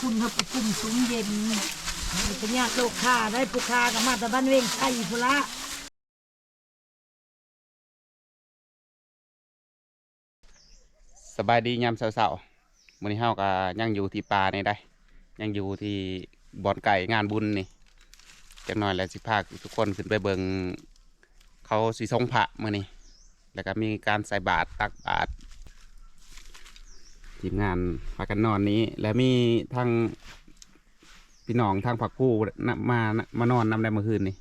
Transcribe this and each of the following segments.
คุณเขาไปกุ่มสูงเย็นมันเป็นญาติโลกค้าได้ผู้ค้ากับมาแต่บ้านเวงไทยพุละสบายดียามเช้าๆมื้อนี้เฮาก็ยังอยู่ที่ป่านี่ได้ ยังอยู่ที่บ่อนไก่งานบุญนี่จักหน่อยแล้วสิพาทุกคนขึ้นไปเบิงเขาสิทรงพระมื้อนี้แล้วก็มีการใส่บาตรตักบาตร ทีมงานพากันนอนนี้ และมีทางพี่น้องทางผักกู้มามานอนนำได้เมื่อคืนนี่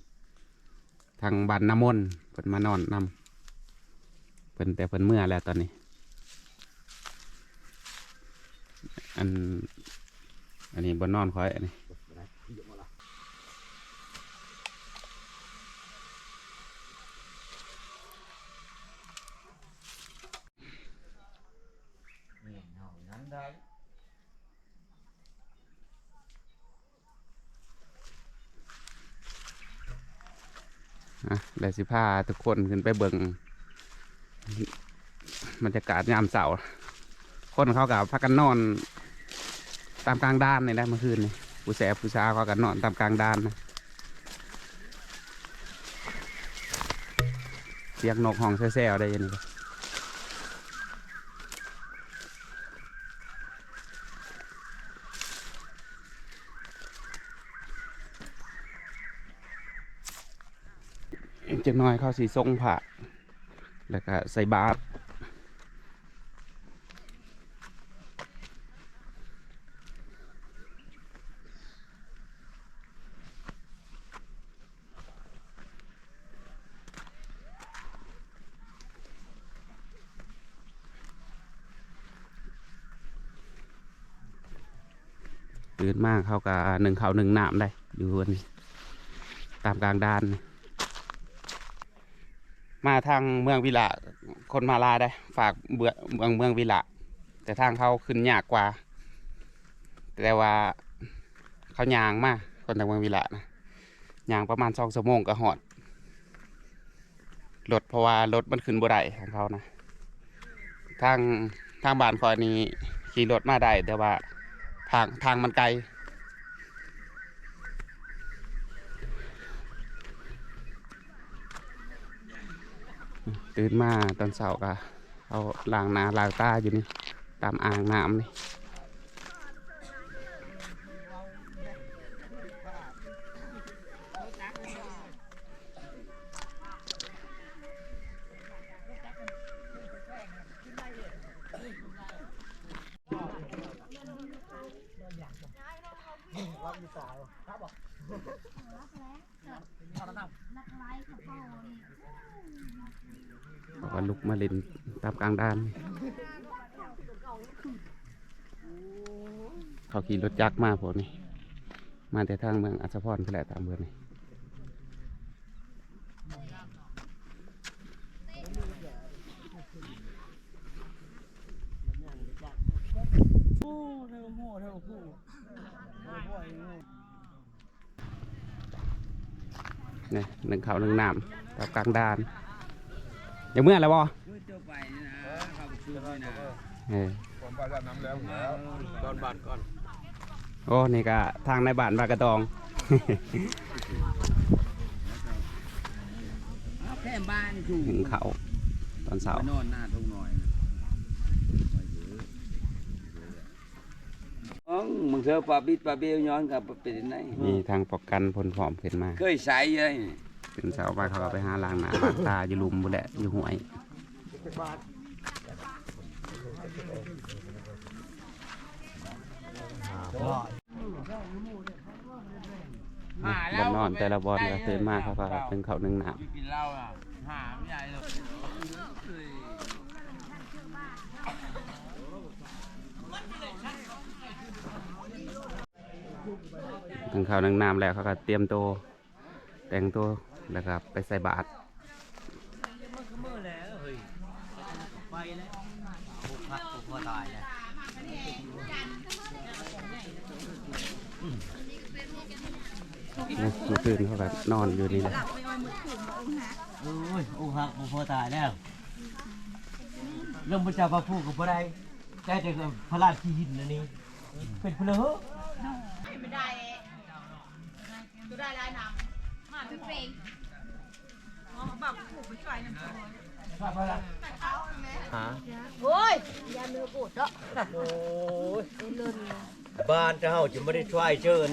ทางบ้านน้ำมนต์เพิ่นมานอนนำเพิ่นแต่เพิ่นเมื่อแล้วตอนนี้ อัน อันนี้บนนอนคอยอันนี้ อะเดี๋ยวสิพาทุกคนขึ้นไปเบิงบรรยากาศยามเสาร์คนเขากับพักกันนอน ตามกลางด้านเลยนะเมื่อคืนนี่ผู้แสบผู้ชาเขากันนอนตามกลางด้านนะเสียงนกห้องแซ่ๆได้อยังนี่อีกจักห น้อยเขาสีทรงผ่าแล้วก็ใส่บาตรตื่นมากเขากับหนึ่งเขาหนึ่งน้ำได้อยู่อันนี้ตามกลางด้านนี่ มาทางเมืองวิละคนมาลาได้ ฝากเบือเมืองเมืองวิละแต่ทางเขาขึ้นยากกว่า แต่ว่าเขายางมากคนทางเมืองวิละนะยางประมาณสองชั่วโมงก็หอดรถเพราะว่ารถมันขึ้นบ่ได้ทางเขานะทางทางบ้านคอยนี้ขี่รถมาได้แต่ว่าทางทางมันไกล ตื่นมาตอนเช้าก็เอาล้างหน้าล้างตาอยู่นี่ตามอ่างน้ำนี่ มาเล่นตามกลางด้านเขาขี่รถจักรมาพวกนี้มาแต่ทางเมืองอัศพรแหละตามเมืองนี่เนี่หนึ่งเขาหนึ่งน้ำตามกลางด้านอย่าเมื่อแล้วบ่ คือเจ้าไปนี่นะเข้าไปซื้อนี่นะเออผมไปแล้วน้ำแล้วแล้วตอนบาทก่อนโอ้นี่ก็ทางในบ้านบากระตองเอาแค่บ้านถูกหนึ่งเขาตอนเช้าไปนอนหน้าทุ่งหน่อยอ๋อมึงเธอปลาบิดปลาเบี้ยวย้อนกลับไปเป็นไหนมีทางประกันผลผอมขึ้นมา เคยใส่เลยตื่นเช้ามาเขาก็ไปหาล้างหน้าล้างตาอยู่หลุมบุแหละอยู่ห้วย บอนนอนแต่ละบอลก็ตื่นมากเขาก็ถึงเขาหนึ่งน้กินเหล้าอะหาไม่ใหญ่เลยำถึงเขาหนึ่งน้ำแล้วเขาก็เตรียมตัวแต่งตัวแล้วก็ไปใส่บาตร ไปแล้วผูกพักผูกคอตายแล้วนะเมื่อคืนเขาก็นอนอยู่นี่แหละโอ้ยอกหักผูกคอตายแล้วเรื่องพระเจ้าพระผู้กับพระใดแต่แต่พระราชที่หินนะนี่เป็นเพลอไม่ได้ก็ได้ได้นำมาเป็นเพลงมองแบบผูกไปช่วยน้ำตัว หาโอ้ยยาเนื้อปวดเนาะโอ้ยเป็นเลื่อนเลยบ้านเจ้าจะไม่ได้ช่วยเชิญ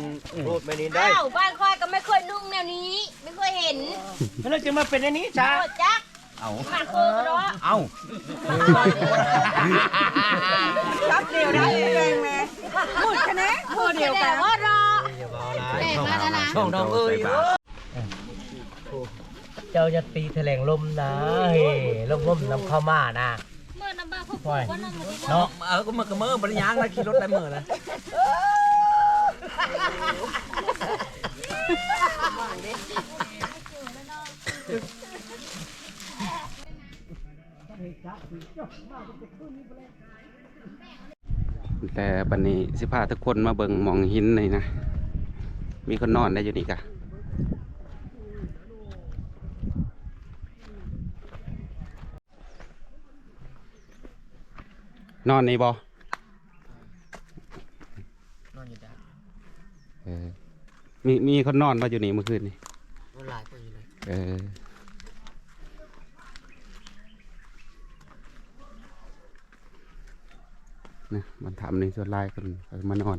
รูดไปนี้ได้อ้าวบ้านค่อยก็ไม่เคยนุ่งแนวนี้ ไม่เคยเห็นแล้วจะมาเป็นอันนี้จ้าโคตรจักเอามาโคตรเนาะเอารับเดียวได้เองแม่พูดกันนะพูดเดียวกันว่ารออย่าเบาหลายแบ่งมาแล้วนะช่องน้องเอ้ยเจ้าจะตีแถลงลมนะเฮ้ลมลมน้ำเข้ามานะ ปล่อยคนนั่งอยู่ที่เนาะเออก็มือกับมือบริยางนะขี่รถได้มือนะแต่บันนี้สิพาทุกคนมาเบิ่งหมองหินเลยนะ มีคนนอนได้อยู่นี่กะ นอนนี่บอนอนอยู่จ้าเออมีมีคนนอนมาอยู่นี่เมื่อคืนนี่มันหลายคนอยู่เลยเออนะมันทำในส่วนลายคนเขามานอน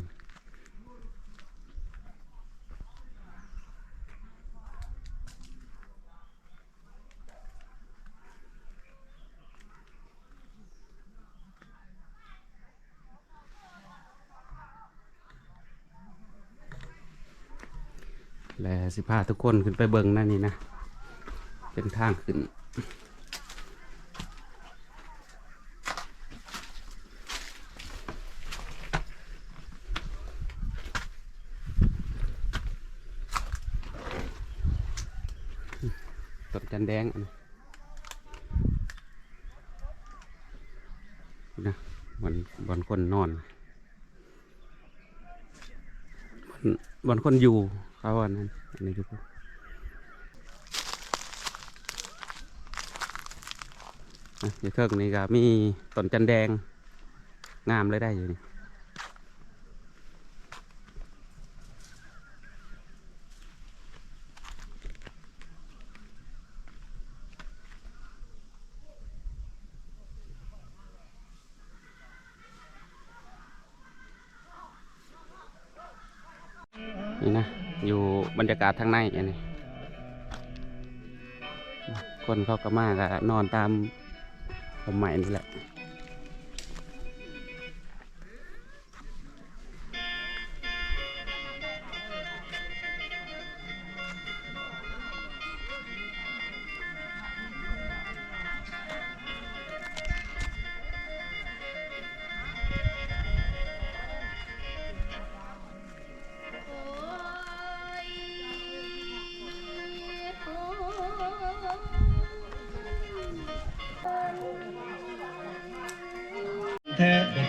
สิพาทุกคนขึ้นไปเบิ่งนั่นนี่นะ เป็นทางขึ้น ต้นจันแดงนนี้นบนบนคนนอนบนบนคนอยู่ เขาอันนั้นอันนี้ทุกคนอ่อยู่เทิงนี้ก็มีต้นจันแดง งามเลยได้อยู่นี่นี่นะ อยู่บรรยากาศทางในอันนี้คนเขาก็มากะนอนตามผมใหม่นี่แหละ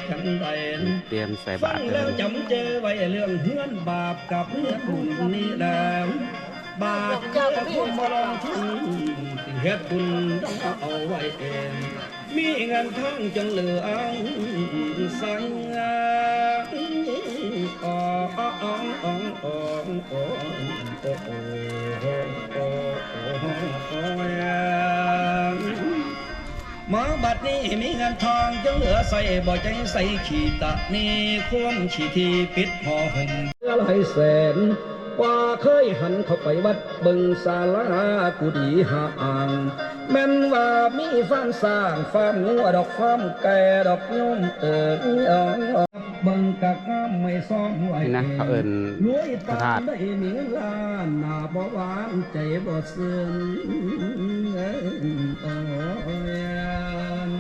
ท้เป็นจังใดเตรียมใส่ฟับาตงรเลแล้วยจำเจอไว้เรื่องเฮือนบาปกับเฮือนบุญนี่แหละบาปคือคุณมาลองทุนสิ่งเฮ็ดคุณต้องเอาไว้เองมีเงินทองจงเหลือเอาสังอ๋ออ๋ออ๋ออ๋ออ๋ออ๋ออ๋อห มอบัดนี้มีเงินทองจงเหลือใส่บ่ใจใส่ขีตะนี่ควมขีทีปิดหอห่มเพื่อหลายแสนกว่าเคยหันเข้าไปวัดบึงสาลากุดีหาอ่างแม่นว่ามีฟ้ามสร้างฟ้ามงัวดอกฟ้ามแก่ดอกโยมเอิญอ่อง เบิ่งกะก้ามไม่ซ้อมไว้นี่นะเขาเอินรวยพระปาธาตุนได้มีเงินล้านหน้าบ่หวานใจบ่เสื่อมเอิ้นโอ้ย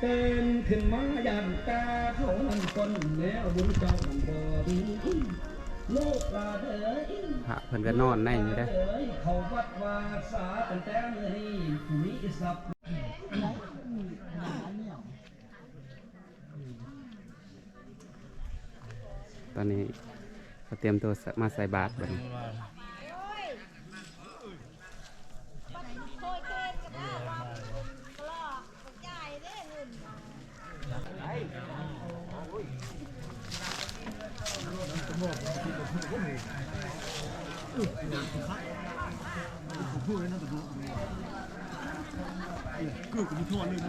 เป็นขึ้นมายันตาเขามันคนแล้วบุญเจ้ามันบ่ดีลูกหลานเอ้ยพระเพิ่นก็นอนในนี่ได้อเอ้ยเขาวัดวาสาตั้งแต่เมื่อนี้มีทรัพ ตอนนี้เขาเตรียมตัวมาใส่บาตรบัดนี้เลย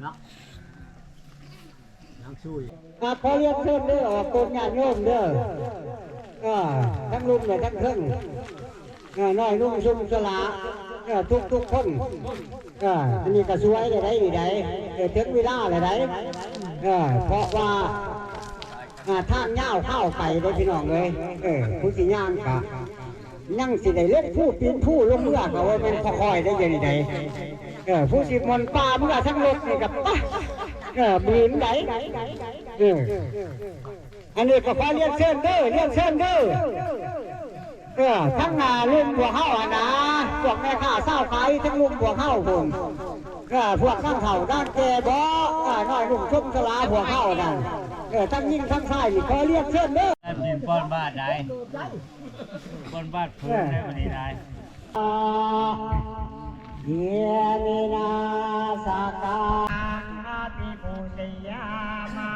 เนาะ ครับขอเรียกเพิ่มเด้อออกกฎงานโยมเด้ออ่าทั้งลุมเลยทั้งเครื่งอ่าน้อยนุ่มชุ่มสลาทุกทุกคนอ่าอันนี้ก็สวยเลยได้ดีได้เออถึงเวลาเลยได้อ่าเพราะว่าอ่าทางย่าเข้าไปได้พี่น้องเลยเออผู้สิย่างกะยังสิได้เล็กผู้ปีนผู้ลงเมื่อก็ว่าเป็นค่อยๆได้ยังไงเออผู้สิมนป่าเมื่อทั้งรถนี่กับปะ บินไหนอันนี้ก็ขอเรียกเชิญเด้อเรียกเชิญเด้อเออทั้งนาลุงบัวเฮาอะนะพวกแม่ค้าเศร้าขายทั้งลุงบัวเฮาผมเออพวกข้างเข่าด้านแกบ่เออน้อยลุงชุ่มสลาบัวเฮานั่นเออทั้งยิ่งทั้งชายนี่ขอเรียกเชิญเด้อดินป้อนบ้านได้ป้อนบ้านพื้นได้วันนี้ได้เยมินาสกาอา ติปุตยามา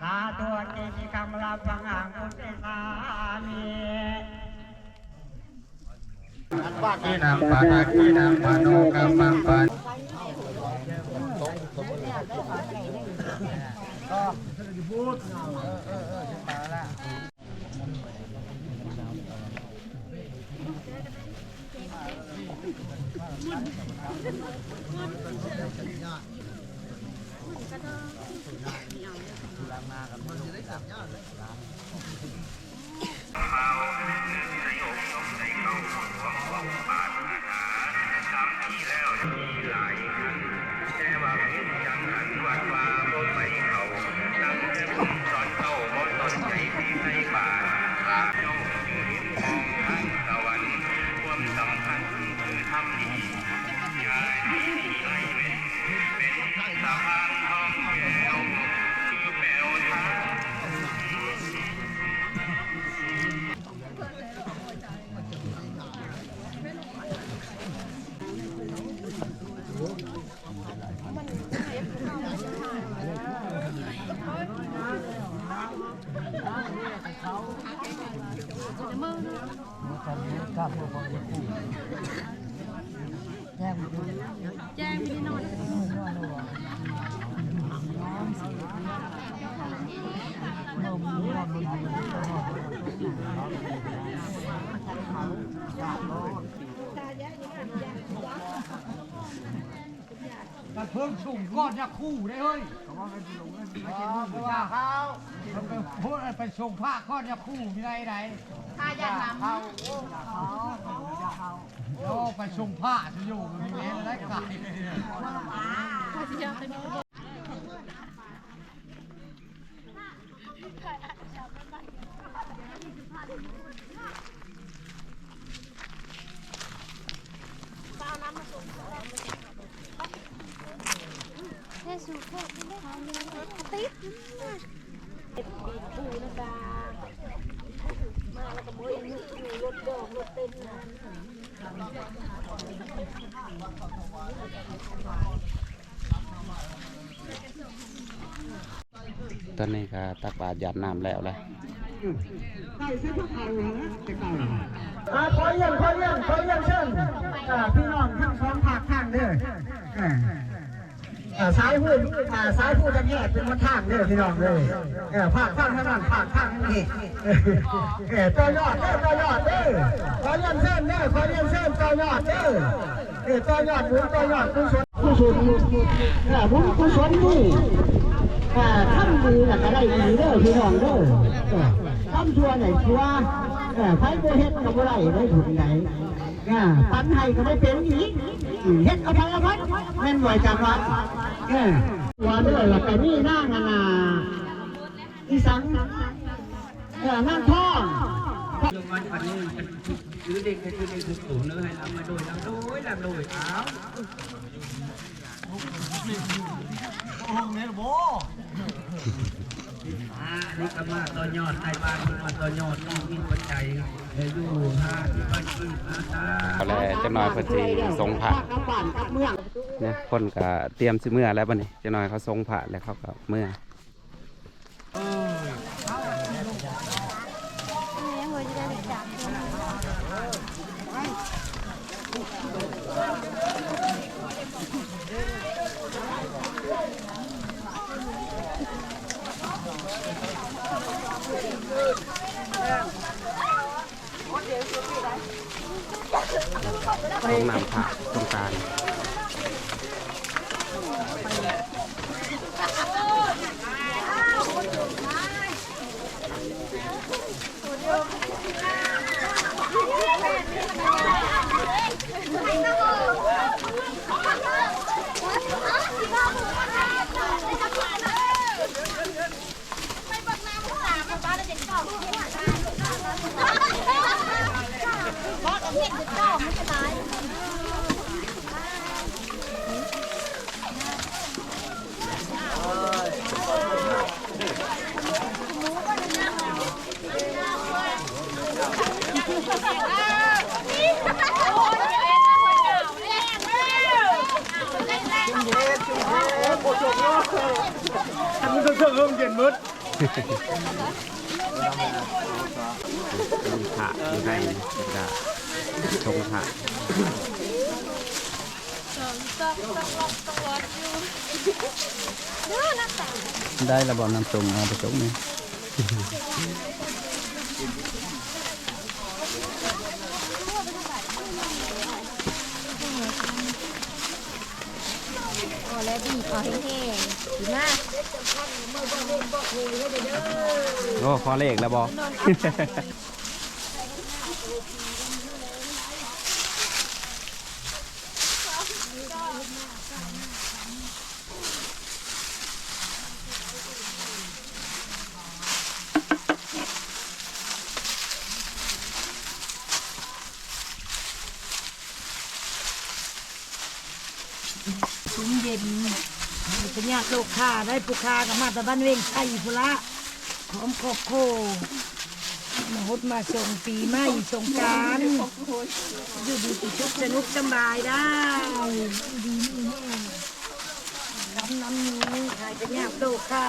สาธุติสิกรรมลาพังอังกุติสามีที่นำปานาที่นำปาโนกัมมังปาน เพิ่งสูงก้อนยาคู่ได้เฮ้ยเขาว่ากันลงเงินไปกินนู่นไปจ้าเขาพูดไปส่งผ้าก้อนยาคู่มีไรไหน ถ้าย่างน้ำโอ้ไปส่งผ้าจะอยู่มีเมนได้ไก่ อนนี้ก็ตักบาตรหยาดน้ำแล้วแหละอ่าขอเยี่ยมขอเยี่ยมขอเยี่ยมเชิญอ่าพี่น้องทั้งสองภาคข้างเด้ออ่าอ่ายพูดอ่าซ้ายพูดจะแยกเป็นวันทางเด้อพี่น้องเด้อเออภาคข้างข้านั้นภาคข้างนี่เออตัวยอดเด้อตัวยอดเด้อขอเยี่ยมเชิญเด้อขอเยี่ยมเชิญตัวยอดเด้อเออตัวยอดบุญตัวยอดกุศลกุศลเออบุญกุศลนี่ ทำดีน่ะก็ได้ดีเด้อพี่น้องเด้อเออทำชั่วไหนชั่วเออใครบ่เฮ็ดก็บ่ได้ได้ผลไหนปันให้ก็ได้เป็นอีกเฮ็ดเอาไปเอาไปแม่นบ่อยจังวัดเออว่าเด้อแล้วก็มีนางนานาอีสังเออนางท่องวันวันนี้มันคือเด็กคือเด็กคือสูงเนื้อให้เรามาโดยเราโดยเราโดยเอ้าห้องนี้โบอ่า นี่ก็มาตอนยอดไทยบ้านมาตอนยอดนี่มีปัจจัยเอยู่ห้าที่บ้านที่อาตาเขาเลยจะน้อยเพิ่นสิทรงผ่ากักเมือเนี่ยคนก็เตรียมสิเมื่อแล้วบัดนี้จะน้อยเขาทรงผ่าแล้วเขาก็เมื่อ ลงน้ำผ่าตรงกลาง มันก็เสื่อมเย็น มืดมีผ่าอยู่ในแล้วก็ชงผ่าได้ระบอบน้ำส้มเอาไปส้มนี่พอแล้วดีพอแห้งๆดีมาก โอ้ขอเลขแล้วบอ ถุงเย็น เป็นญาติโลกค้าได้ผู้ค้ากับมาตะบ้านเวงไทยพุละหอมขอบโคมาฮดมาส่งปีใหม่สงการอยู่ดีติชุกสนุกสำบายได้ดีน้ำน้ำนี้ขายเป็นญาติโลกค้า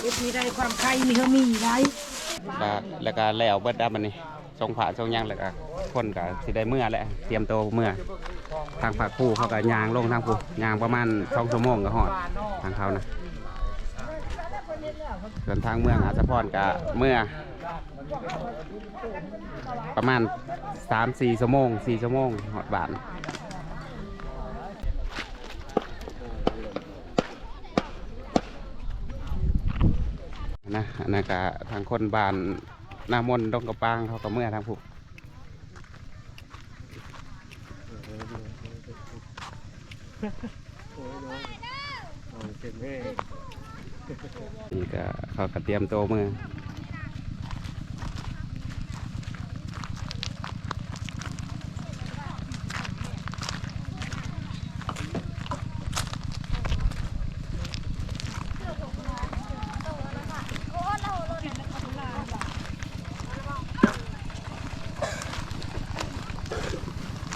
เอฟมีได้ความใครมีเขามีได้ก็แล้วก็แล้วเบิดดับมันนี่ทรงผ่าทรงหยังแล้วก็ คนก็สิได้เมื่อแหละเตรียมตัวเมื่อ ทางฝากคู่เขาก็ยางลงทางผู้ยางประมาณสองชั่วโมงก็หอดทางเขานะส่วนทางเมืองอาสะพรก็เมื่อ ประมาณสามสี่ชั่วโมงสี่ชั่วโมงหอดบานนะอันนั้นก็ทางคนบ้านหน้ามนต์ดงกระปางเขาก็เมื่อทางผู้ นี่ก็เขาก็เตรียมโตมือ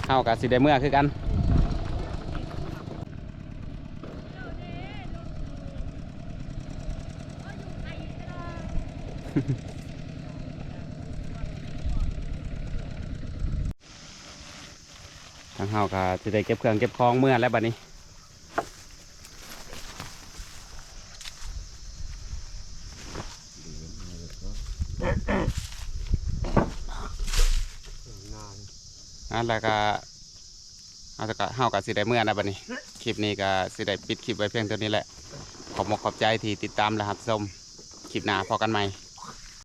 เอากับสิได้เมื่อคือกัน ทางเฮาก็สิได้เก็บเครื่องเก็บของเมื่อแล้วบัดนี้อันแล้วก็เอาแต่ก็เฮากับสิได้เมื่อนะบัดนี้ คลิปนี้ก็สิได้ปิดคลิปไว้เพียงเท่านี้แหละ ขอบมกขอบใจที่ติดตามและรับชมคลิปหน้าพอกันใหม่